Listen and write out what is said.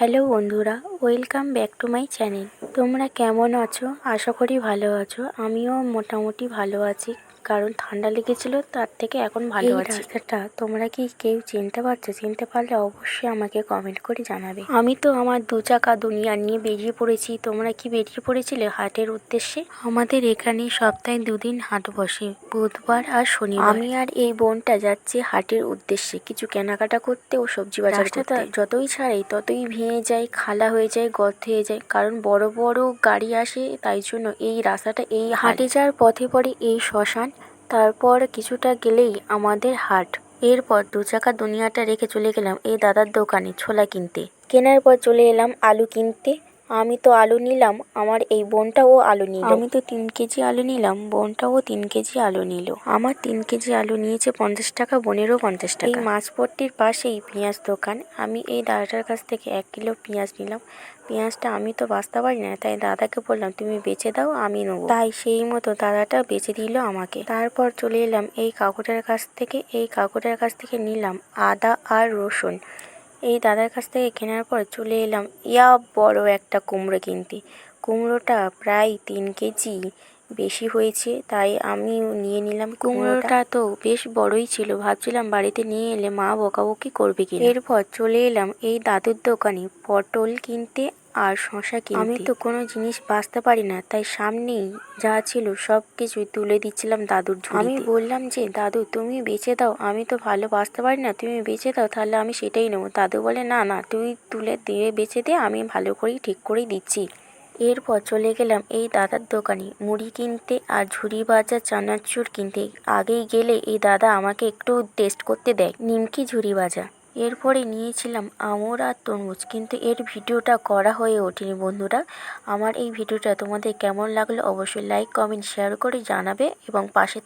Hello বন্ধুরা, welcome back to my channel. তোমরা কেমন আছো? আশা করি ভালো আছো। আমিও মোটামুটি ভালো আছি। কারণ ঠান্ডা লেগেছিল তার থেকে এখন ভালো আছি। রাস্তাটা তোমরা কি কেউ চিনতে পারছ? চিনতে পারলে অবশ্যই আমাকে কমেন্ট করে জানাবে। আমি তো আমার দু চাকা দুনিয়া নিয়ে বেরিয়ে পড়েছি। তোমরা কি বেরিয়ে পড়েছিলে হাটের উদ্দেশ্যে? আমাদের এখানে সপ্তাহে দুদিন হাট বসে বুধবার আর শনিবার। আমি আর এই বোনটা যাচ্ছি হাটের উদ্দেশ্যে। কিছু কেনাকাটা করতে ও সবজি বাজার করতে। যতই ছাড়াই ততই ভেঙে যায় খালা হয়ে যায় গর্ত হয়ে যায়। কারণ বড় বড় গাড়ি আসে তাই জন্য এই রাস্তাটা এই হাটে যাওয়ার পথে পড়ে এই শ্মশান। তারপর কিছুটা গেলেই আমাদের হাট। এরপর দু চাকা দুনিয়াটা রেখে চলে গেলাম এই দাদার দোকানে ছোলা কিনতে। কেনার পর চলে এলাম আলু কিনতে। আমি তো আলু নিলাম আমার এই বোনটাও আলু নিল। আমি তো তিন কেজি আলু নিলাম বোনটাও তিন কেজি আলু নিল। আমার তিন কেজি আলু নিয়েছে পঞ্চাশ টাকা বোনেরও পঞ্চাশ টাকা। এই মাছপট্টির পাশেই পেঁয়াজ দোকান। আমি এই দাদাটার কাছ থেকে এক কিলো পেঁয়াজ নিলাম। পেঁয়াজটা আমি তো বাঁচতে পারি না তাই দাদাকে বললাম তুমি বেচে দাও আমি নেব। তাই সেই মতো দাদাটা বেচে দিল আমাকে। তারপর চলে এলাম এই কাকুটার কাছ থেকে এই কাকুটার কাছ থেকে নিলাম আদা আর রসুন। এই দাদার কাছ থেকে কেনার পর চলে এলাম। ইয়া বড় একটা কুমড়ো কিনতে। কুমড়োটা প্রায় তিন কেজি। বেশি হয়েছে তাই আমি নিয়ে নিলাম কুমড়োটা। তো বেশ বড়ই ছিল ভাবছিলাম বাড়িতে নিয়ে এলে মা বকাবকি করবে কি এরপর চলে এলাম এই দাদুর দোকানে পটল কিনতে আর শশা কিনতে। আমি তো কোনো জিনিস বাঁচতে পারি না তাই সামনেই যা ছিল সব কিছুই তুলে দিচ্ছিলাম দাদুর আমি বললাম যে দাদু তুমি বেচে দাও আমি তো ভালো বাঁচতে পারি না তুমি বেচে দাও তাহলে আমি সেটাই নেব। দাদু বলে না না তুই তুলে দিয়ে বেচে দে আমি ভালো করেই ঠিক করেই দিচ্ছি। এরপর চলে গেলাম এই দাদার দোকানে। মুড়ি কিনতে আর ঝুড়ি ভাজা চানাচুর কিনতে। আগেই গেলে এই দাদা আমাকে একটু টেস্ট করতে দেয়। নিমকি ঝুড়ি ভাজা এরপরে নিয়েছিলাম আমর আর তরমুজ, কিন্তু এর ভিডিওটা করা হয়ে ওঠেনি বন্ধুরা। আমার এই ভিডিওটা তোমাদের কেমন লাগল অবশ্যই লাইক কমেন্ট শেয়ার করে জানাবে এবং পাশে